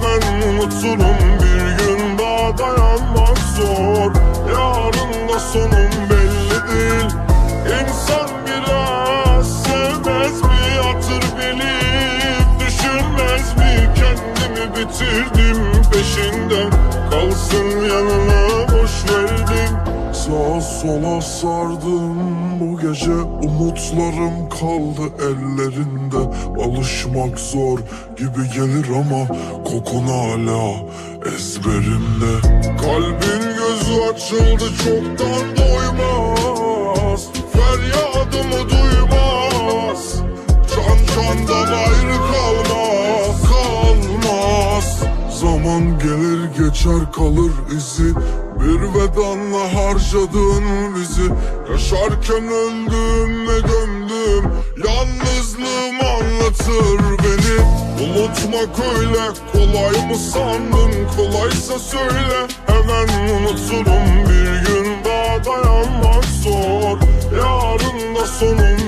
Hemen unuturum bir gün daha dayanmak zor. Yarın da sonum belli değil. İnsan biraz sevmez mi hatır bilip Düşünmez mi? Kendimi bitirdim sola sardım bu gece Umutlarım kaldı ellerinde. Alışmak zor gibi gelir ama Kokun hala ezberimde. Kalbin gözü açıldı çoktan doymaz. Feryadımı duymaz. Can candan ayrı Zaman gelir geçer kalır izi. Bir vedanla harcadığın bizi Yaşarken öldüm ve gömdüm Yalnızlığım anlatır beni. Unutmak öyle kolay mı sandın? Kolaysa söyle. Hemen unuturum. Bir gün daha dayanmak zor. Yarın da sonum